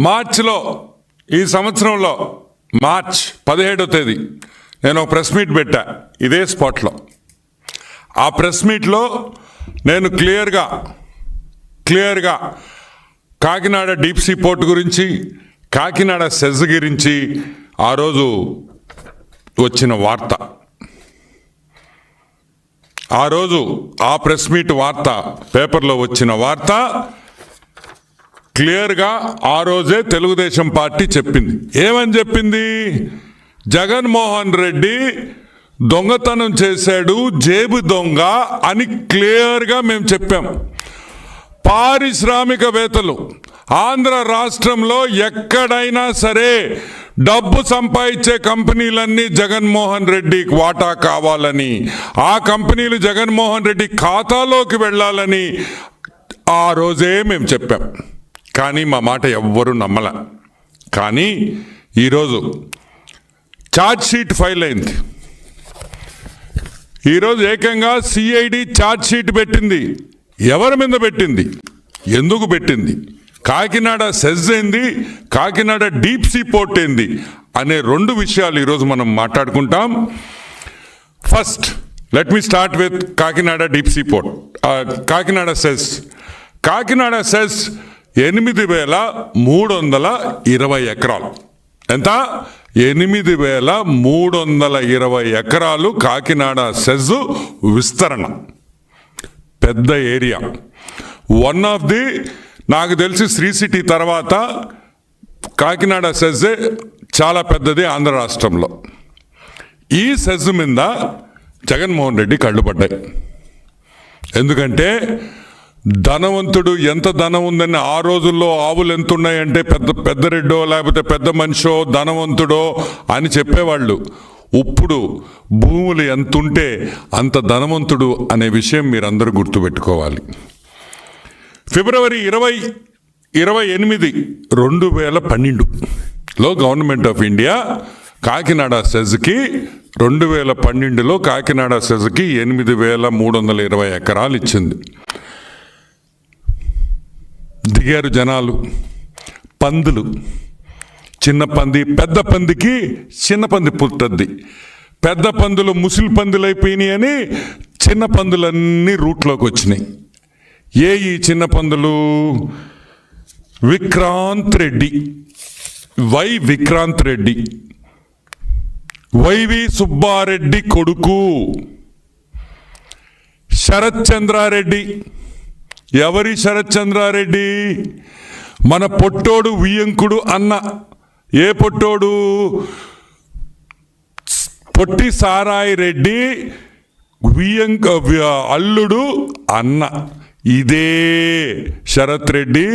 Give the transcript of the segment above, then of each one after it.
మార్చిలో ఈ సంవత్సరంలో మార్చ్ పదిహేడో తేదీ నేను ఒక ప్రెస్ మీట్ పెట్టా ఇదే స్పాట్లో. ఆ ప్రెస్ మీట్లో నేను క్లియర్గా క్లియర్గా కాకినాడ డీప్ సీ పోర్ట్ గురించి కాకినాడ సెజ్ గురించి ఆ రోజు వచ్చిన వార్త. ఆ రోజు ఆ ప్రెస్ మీట్ వార్త పేపర్లో వచ్చిన వార్త క్లియర్గా ఆ రోజే తెలుగుదేశం పార్టీ చెప్పింది. ఏమని చెప్పింది? జగన్మోహన్ రెడ్డి దొంగతనం చేశాడు జేబు దొంగ అని క్లియర్గా మేము చెప్పాం. పారిశ్రామికవేత్తలు ఆంధ్ర రాష్ట్రంలో ఎక్కడైనా సరే డబ్బు సంపాదించే కంపెనీలన్నీ జగన్మోహన్ రెడ్డి వాటా కావాలని ఆ కంపెనీలు జగన్మోహన్ రెడ్డి ఖాతాలోకి వెళ్ళాలని ఆ రోజే మేము చెప్పాం. కానీ మా మాట ఎవ్వరూ నమ్మల. కానీ ఈరోజు ఛార్జ్ షీట్ ఫైల్ అయింది. ఈరోజు ఏకంగా సిఐడి ఛార్జ్ షీట్ పెట్టింది. ఎవరి మీద పెట్టింది? ఎందుకు పెట్టింది? కాకినాడ సెజ్ ఏంది? కాకినాడ డీప్ సీ పోర్ట్ ఏంది? అనే రెండు విషయాలు ఈరోజు మనం మాట్లాడుకుంటాం. First let me start with Kakinada deep sea port Kakinada SEZ Kakinada SEZ ఎనిమిది వేల మూడు వందల ఇరవై ఎకరాలు. ఎంత? ఎనిమిది వేల మూడు వందల ఇరవై ఎకరాలు కాకినాడ సెజ్ విస్తరణ. పెద్ద ఏరియా. వన్ ఆఫ్ ది నాకు తెలిసి శ్రీ సిటీ తర్వాత కాకినాడ సెజ్ చాలా పెద్దది ఆంధ్ర రాష్ట్రంలో. ఈ సెజ్ మీద జగన్మోహన్ రెడ్డి కళ్ళు పడ్డాయి. ఎందుకంటే ధనవంతుడు ఎంత ధనం ఉందని ఆ రోజుల్లో ఆవులు ఎంత ఉన్నాయంటే పెద్ద పెద్ద రెడ్డో లేకపోతే పెద్ద మనిషో ధనవంతుడో అని చెప్పేవాళ్ళు. ఇప్పుడు భూములు ఎంత ఉంటే అంత ధనవంతుడు అనే విషయం మీరందరూ గుర్తుపెట్టుకోవాలి. ఫిబ్రవరి ఇరవై ఇరవై ఎనిమిది రెండు వేల పన్నెండులో గవర్నమెంట్ ఆఫ్ ఇండియా కాకినాడ సెజ్కి రెండు వేల పన్నెండులో కాకినాడ సెజ్కి ఎనిమిది వేల మూడు వందల ఇరవై ఎకరాలు ఇచ్చింది. దిగారు జనాలు. పందులు. చిన్న పంది పెద్ద పందికి చిన్న పంది పుట్టద్ది. పెద్ద పందులు ముసిలి పందులు అయిపోయినాయి అని చిన్న పందులన్నీ రూట్లోకి వచ్చినాయి. ఏ ఈ చిన్న పందులు? విక్రాంత్ రెడ్డి. వై విక్రాంత్ రెడ్డి. వైవి సుబ్బారెడ్డి కొడుకు. శరత్ చంద్రారెడ్డి. ఎవరి శరత్ చంద్రారెడ్డి మన పొట్టోడు వియంకుడు అన్న. ఏ పొట్టోడు? పొట్టి సారాయి రెడ్డి వియంక అల్లుడు అన్న. ఇదే శరత్ రెడ్డి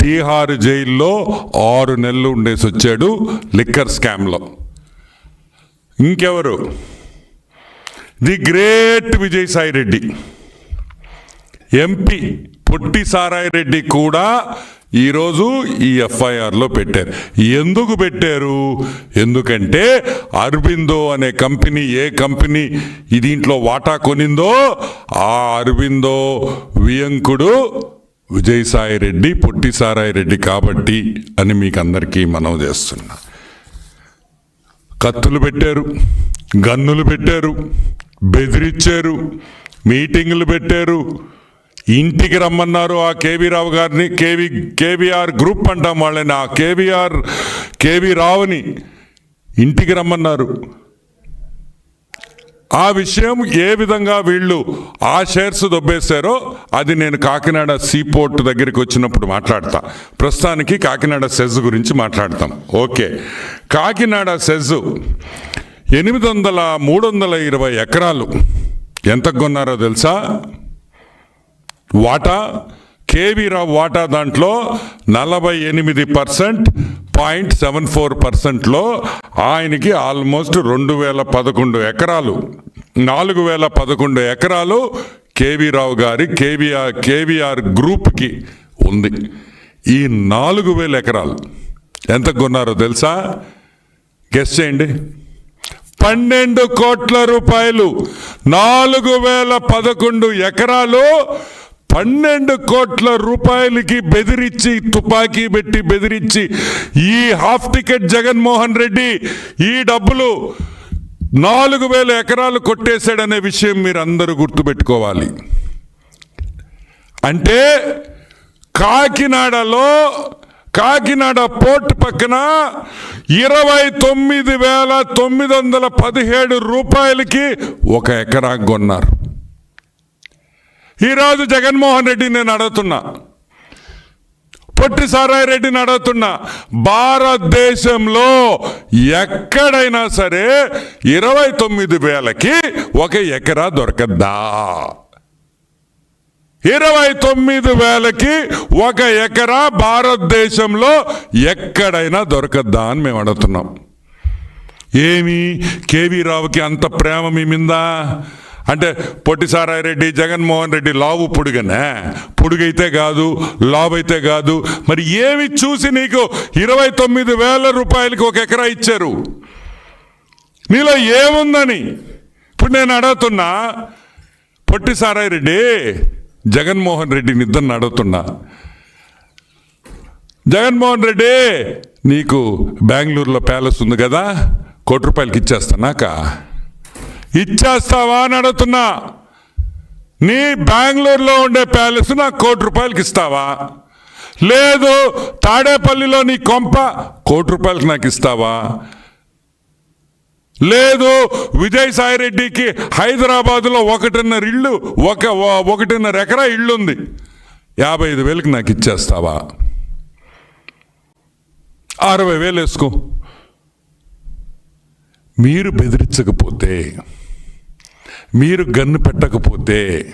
తీహారు జైల్లో ఆరు నెలలు ఉండేసి వచ్చాడు లిక్కర్ స్కామ్లో. ఇంకెవరు? The great Vijayasai Reddy MP. పొట్టి సారాయి రెడ్డి కూడా ఈరోజు ఈ ఎఫ్ఐఆర్లో పెట్టారు. ఎందుకు పెట్టారు? ఎందుకంటే అరబిందో అనే కంపెనీ ఏ కంపెనీ ఈ దీంట్లో వాటా కొనిందో ఆ అరబిందో వియంకుడు విజయసాయి రెడ్డి పొట్టి సారాయి రెడ్డి కాబట్టి అని మీకు అందరికీ మనవి చేస్తున్నా. కత్తులు పెట్టారు గన్నులు పెట్టారు బెదిరించారు మీటింగులు పెట్టారు ఇంటికి రమ్మన్నారు ఆ కేవీ రావు గారిని. కేవీ కేవీఆర్ గ్రూప్ అంటాం వాళ్ళని. ఆ కేవీఆర్ కేవీ రావుని ఇంటికి రమ్మన్నారు. ఆ విషయం ఏ విధంగా వీళ్ళు ఆ షేర్స్ దొబ్బేశారో అది నేను కాకినాడ సీపోర్ట్ దగ్గరికి వచ్చినప్పుడు మాట్లాడతా. ప్రస్తుతానికి కాకినాడ సెజ్ గురించి మాట్లాడతాం. ఓకే. కాకినాడ సెజ్ ఎనిమిది వందల మూడు వందల ఇరవై ఎకరాలు. ఎంత కొన్నారో తెలుసా? వాటా కేవీ రావు వాటా దాంట్లో నలభై ఎనిమిది పర్సెంట్ పాయింట్ సెవెన్ ఫోర్ పర్సెంట్లో ఆయనకి ఆల్మోస్ట్ రెండు వేల పదకొండు ఎకరాలు. నాలుగు వేల పదకొండు ఎకరాలు కేవీ రావు గారి కేవీఆర్ కేవీఆర్ గ్రూప్కి ఉంది. ఈ నాలుగు వేల ఎకరాలు ఎంత కొన్నారో తెలుసా? గెస్ చేయండి. పన్నెండు కోట్ల రూపాయలు. నాలుగు వేల పదకొండు ఎకరాలు పన్నెండు కోట్ల రూపాయలకి బెదిరించి తుపాకీ పెట్టి బెదిరించి ఈ హాఫ్ టికెట్ జగన్మోహన్ రెడ్డి ఈ డబ్బులు నాలుగు వేల ఎకరాలు కొట్టేశాడనే విషయం మీరు అందరూ గుర్తుపెట్టుకోవాలి. అంటే కాకినాడలో కాకినాడ పోర్ట్ పక్కన ఇరవై తొమ్మిది వేల తొమ్మిది వందల పదిహేడు రూపాయలకి ఒక ఎకరా కొన్నారు. ఈరోజు జగన్మోహన్ రెడ్డి నేను అడుగుతున్నా పొట్టి సారాయి రెడ్డిని అడుగుతున్నా భారతదేశంలో ఎక్కడైనా సరే ఇరవై తొమ్మిది వేలకి ఒక ఎకరా దొరకద్దా? ఇరవై తొమ్మిది వేలకి ఒక ఎకరా భారతదేశంలో ఎక్కడైనా దొరకద్దా అని మేము అడుగుతున్నాం. ఏమి కేవీ రావుకి అంత ప్రేమ మీ మిందా? అంటే పొట్టి సారాయి రెడ్డి జగన్మోహన్ రెడ్డి లావు పొడుగనే? పొడుగైతే కాదు లావైతే కాదు. మరి ఏమి చూసి నీకు ఇరవై తొమ్మిది వేల రూపాయలకి ఒక ఎకరా ఇచ్చారు? నీలో ఏముందని? ఇప్పుడు నేను అడుగుతున్నా పొట్టి సారాయి రెడ్డి జగన్మోహన్ రెడ్డి ఇద్దరిని అడుగుతున్నా. జగన్మోహన్ రెడ్డి నీకు బెంగళూరులో ప్యాలెస్ ఉంది కదా కోటి రూపాయలకి ఇచ్చేస్తానాక ఇచ్చేస్తావా అని అడుగుతున్నా. నీ బెంగళూరులో ఉండే ప్యాలెస్ నాకు కోటి రూపాయలకి ఇస్తావా? లేదు తాడేపల్లిలో నీ కొంప కోటి రూపాయలకి నాకు ఇస్తావా? లేదు విజయసాయి రెడ్డికి హైదరాబాదులో ఒకటిన్నర ఇల్లు ఒక ఒకటిన్నర ఎకరా ఇల్లు ఉంది యాభై ఐదు వేలకు నాకు ఇచ్చేస్తావా? అరవై వేలు వేసుకో. మీరు బెదిరించకపోతే మీరు గన్ను పెట్టకపోతే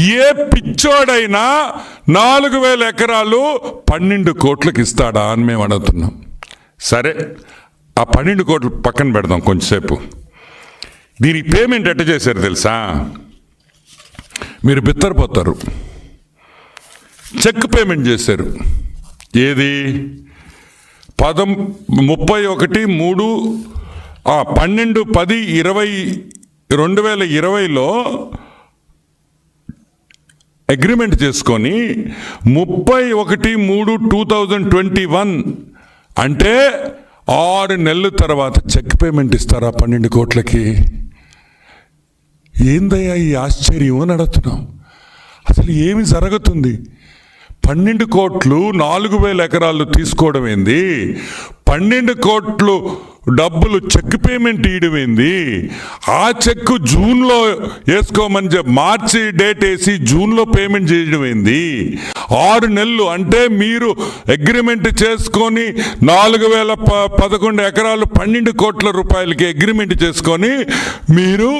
ఏ పిచ్చోడైనా నాలుగు వేల ఎకరాలు పన్నెండు కోట్లకు ఇస్తాడా అని మేము అడుగుతున్నాం. సరే ఆ పన్నెండు కోట్లు పక్కన పెడదాం కొంచెంసేపు. దీనికి పేమెంట్ ఎట్ట చేశారు తెలుసా? మీరు బిత్తరపోతారు. చెక్ పేమెంట్ చేశారు. ఏది? పదం ముప్పై ఒకటి మూడు ఆ, పన్నెండు పది ఇరవై రెండు వేల ఇరవైలో అగ్రిమెంట్ చేసుకొని ముప్పై ఒకటి మూడు టూ థౌజండ్ ట్వంటీ వన్ అంటే ఆరు నెలల తర్వాత చెక్ పేమెంట్ ఇస్తారా పన్నెండు కోట్లకి? ఏందయ్యా ఈ ఆశ్చర్యం అని అడుగుతున్నాం. అసలు ఏమి జరుగుతుంది? పన్నెండు కోట్లు నాలుగు వేల ఎకరాలు తీసుకోవడం ఏంది? పన్నెండు కోట్లు డబ్బులు చెక్ పేమెంట్ ఇయడమైంది ఆ చెక్ జూన్లో వేసుకోమని చెప్పి మార్చి డేట్ వేసి జూన్లో పేమెంట్ చేయడమైంది? ఆరు నెలలు అంటే మీరు అగ్రిమెంట్ చేసుకొని నాలుగు వేల ప పదకొండు ఎకరాలు పన్నెండు కోట్ల రూపాయలకి అగ్రిమెంట్ చేసుకొని మీరు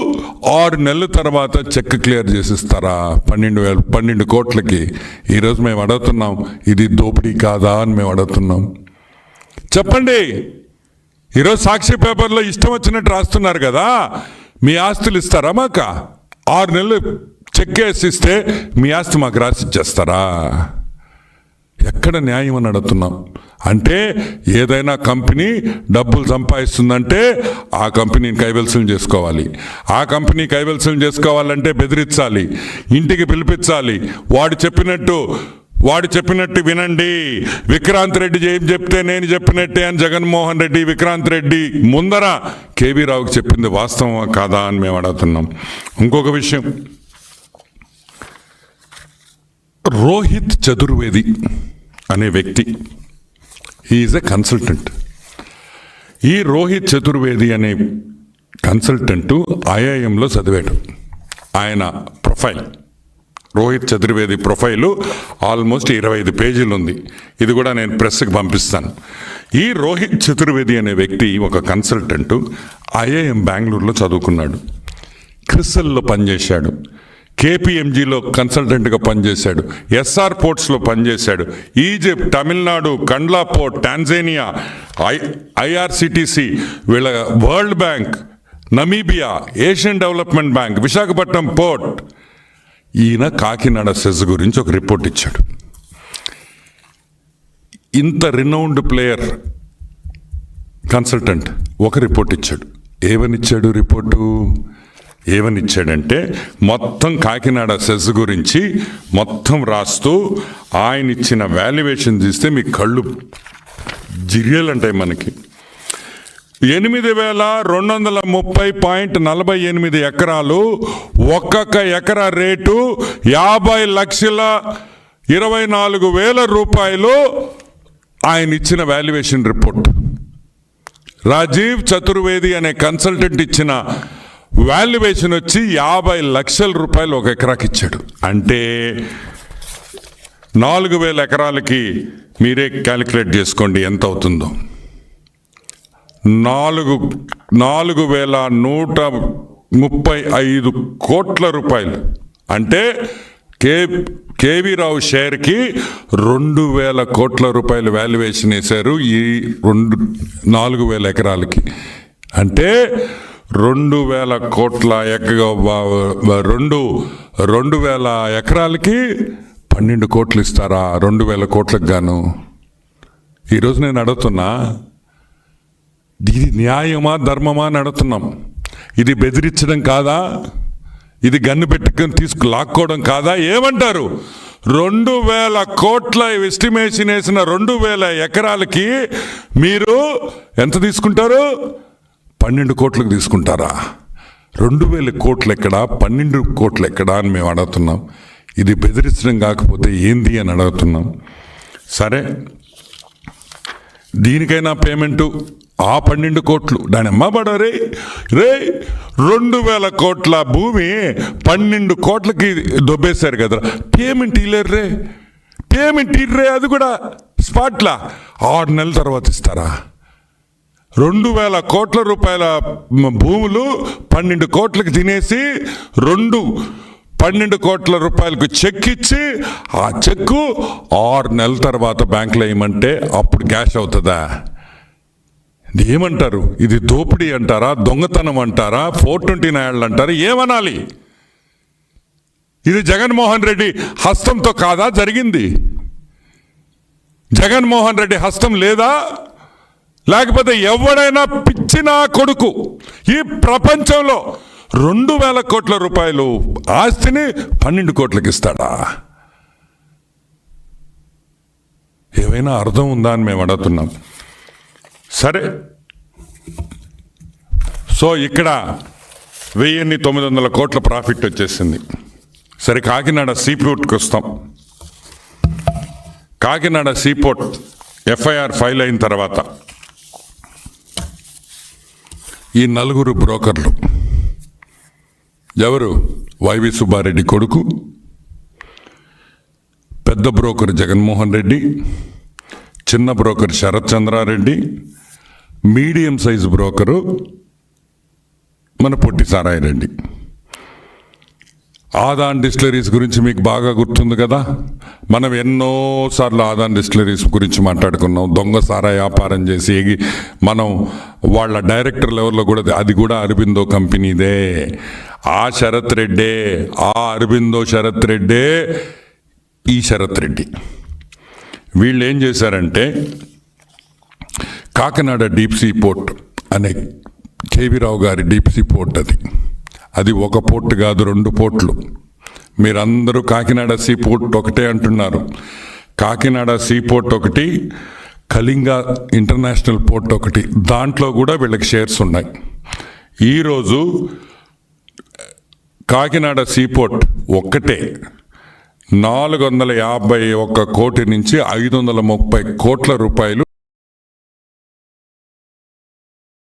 ఆరు నెలల తర్వాత చెక్ క్లియర్ చేసిస్తారా? పన్నెండు వేల పన్నెండు కోట్లకి. ఈరోజు మేము అడుగుతున్నాం ఇది దోపిడీ కాదా అని మేము అడుగుతున్నాం. చెప్పండి. ఈరోజు సాక్షి పేపర్లో ఇష్టం వచ్చినట్టు రాస్తున్నారు కదా మీ ఆస్తులు ఇస్తారా మాక? ఆరు నెలలు చెక్ వేసి ఇస్తే మీ ఆస్తి మాకు రాసి ఇచ్చేస్తారా? ఎక్కడ న్యాయం అని అడుగుతున్నాం. అంటే ఏదైనా కంపెనీ డబ్బులు సంపాదిస్తుందంటే ఆ కంపెనీని కైవల్సం చేసుకోవాలి. ఆ కంపెనీ కైవల్సం చేసుకోవాలంటే బెదిరించాలి. ఇంటికి పిలిపించాలి. వాడు చెప్పినట్టు వాడు చెప్పినట్టు వినండి. విక్రాంత్ రెడ్డి ఏం చెప్తే నేను చెప్పినట్టే అని జగన్మోహన్ రెడ్డి విక్రాంత్ రెడ్డి ముందర కేవీ రావుకి చెప్పింది వాస్తవమా కాదా అని మేము అడుగుతున్నాం. ఇంకొక విషయం. రోహిత్ చతుర్వేది అనే వ్యక్తి ఈజ్ ఎ కన్సల్టెంట్ ఈ రోహిత్ చతుర్వేది అనే కన్సల్టెంట్ ఐఐఎంలో చదివాడు. ఆయన profile Rohit Chaturvedi profile almost ఇరవై ఐదు పేజీలు ఉంది ఇది కూడా నేను ప్రెస్కి పంపిస్తాను. ఈ రోహిత్ చతుర్వేది అనే వ్యక్తి ఒక కన్సల్టెంట్ ఐఐఎం బెంగళూరులో చదువుకున్నాడు. క్రిస్టల్లో పనిచేశాడు. కేపీఎంజీలో కన్సల్టెంట్గా పనిచేశాడు. ఎస్ఆర్ పోర్ట్స్లో పనిచేశాడు. Egypt Tamil Nadu Kandla port Tanzania I IRCTC వీళ్ళ World Bank Namibia Asian Development Bank Visakhapatnam port ఈయన కాకినాడ సెజ్ గురించి ఒక రిపోర్ట్ ఇచ్చాడు. ఇంత రినౌండ్ ప్లేయర్ కన్సల్టెంట్ ఒక రిపోర్ట్ ఇచ్చాడు. ఏమనిచ్చాడు రిపోర్టు? ఏమనిచ్చాడంటే మొత్తం కాకినాడ సెస్ గురించి మొత్తం రాస్తూ ఆయన ఇచ్చిన వాల్యుయేషన్ తీస్తే మీ కళ్ళు జిరియలంటాయి మనకి. ఎనిమిది వేల రెండు వందల ముప్పై పాయింట్ నలభై ఎనిమిది ఎకరాలు ఒక్కొక్క ఎకరా రేటు యాభై లక్షల ఇరవై నాలుగు వేల రూపాయలు ఆయన ఇచ్చిన వాల్యుయేషన్ రిపోర్ట్ రాజీవ్ చతుర్వేది అనే కన్సల్టెంట్ ఇచ్చిన వాల్యుయేషన్ వచ్చి యాభై లక్షల రూపాయలు ఒక ఎకరాకి ఇచ్చాడు. అంటే నాలుగు వేల ఎకరాలకి మీరే క్యాలిక్యులేట్ చేసుకోండి ఎంత అవుతుందో. నాలుగు నాలుగు వేల నూట ముప్పై ఐదు కోట్ల రూపాయలు. అంటే కే కేవీ రావు షేర్కి రెండు వేల కోట్ల రూపాయలు వాల్యుయేషన్ వేశారు ఈ రెండు నాలుగు వేల ఎకరాలకి. అంటే రెండు వేల కోట్ల ఎక రెండు రెండు వేల ఎకరాలకి పన్నెండు కోట్లు ఇస్తారా? రెండు వేల కోట్లకు గాను. ఈరోజు నేను అడుగుతున్నా ఇది న్యాయమా ధర్మమా అని అడుగుతున్నాం. ఇది బెదిరించడం కాదా? ఇది గన్ను పెట్టుకొని తీసుకు లాక్కోవడం కాదా? ఏమంటారు? రెండు వేల కోట్ల ఎస్టిమేషన్ వేసిన రెండు వేల ఎకరాలకి మీరు ఎంత తీసుకుంటారు? పన్నెండు కోట్లకు తీసుకుంటారా? రెండు వేల కోట్లు ఎక్కడ? పన్నెండు కోట్లు ఎక్కడ అని మేము అడుగుతున్నాం. ఇది బెదిరించడం కాకపోతే ఏంది అని అడుగుతున్నాం. సరే దీనికైనా పేమెంటు ఆ పన్నెండు కోట్లు. దాని అమ్మబడ రే రే రెండు వేల కోట్ల భూమి పన్నెండు కోట్లకి దొబ్బేశారు కదా పేమెంట్ ఇలేరు రే పేమెంట్ ఇర్రే అది కూడా స్పాట్లా. ఆరు నెలల తర్వాత ఇస్తారా? రెండు వేల కోట్ల రూపాయల భూములు పన్నెండు కోట్లకి తినేసి రెండు పన్నెండు కోట్ల రూపాయలకు చెక్ ఇచ్చి ఆ చెక్కు ఆరు నెలల తర్వాత బ్యాంకులో వేయమంటే అప్పుడు క్యాష్ అవుతుందా? ఏమంటారు? ఇది దోపిడీ అంటారా? దొంగతనం అంటారా? ఫోర్ ట్వంటీ నైన్లు అంటారా? ఏమనాలి? ఇది జగన్మోహన్ రెడ్డి హస్తంతో కాదా? జరిగింది. జగన్మోహన్ రెడ్డి హస్తం లేదా? లేకపోతే ఎవడైనా పిచ్చిన కొడుకు ఈ ప్రపంచంలో రెండు వేల కోట్ల రూపాయలు ఆస్తిని పన్నెండు కోట్లకి ఇస్తాడా? ఏమైనా అర్థం ఉందా అని మేము అడుగుతున్నాం. సరే. సో ఇక్కడ వెయ్యిన్ని తొమ్మిది వందల కోట్ల ప్రాఫిట్ వచ్చేసింది. సరే కాకినాడ సీపోర్ట్కి వస్తాం. కాకినాడ సీపోర్ట్ ఎఫ్ఐఆర్ ఫైల్ అయిన తర్వాత ఈ నలుగురు బ్రోకర్లు. ఎవరు? వైవి సుబ్బారెడ్డి కొడుకు పెద్ద బ్రోకర్ జగన్మోహన్ రెడ్డి చిన్న broker Sarath Chandra Reddy medium size broker మన పొట్టి సారాయి రెడ్డి. ఆదాన్ డిస్టిలరీస్ గురించి మీకు బాగా గుర్తుంది కదా? మనం ఎన్నోసార్లు ఆదాన్ డిస్టిలరీస్ గురించి మాట్లాడుకున్నాం. దొంగ సారా వ్యాపారం చేసి మనం వాళ్ళ డైరెక్టర్ లెవెల్లో కూడా అది కూడా అరబిందో కంపెనీదే. ఆ శరత్ రెడ్డే ఆ అరబిందో శరత్ రెడ్డే ఈ శరత్ రెడ్డి. వీళ్ళు ఏం చేశారంటే కాకినాడ డీప్ సీ పోర్ట్ అనే కేవీరావు గారి డీప్ సీ పోర్ట్ అది. అది ఒక పోర్ట్ కాదు రెండు పోర్ట్లు. మీరందరూ కాకినాడ సీ పోర్ట్ ఒకటే అంటున్నారు. కాకినాడ సీ పోర్ట్ ఒకటి కళింగ ఇంటర్నేషనల్ పోర్ట్ ఒకటి. దాంట్లో కూడా వీళ్ళకి షేర్స్ ఉన్నాయి. ఈరోజు కాకినాడ సీపోర్ట్ ఒక్కటే. నాలుగు వందల యాభై ఒక్క కోటి నుంచి ఐదు వందల ముప్పై కోట్ల రూపాయలు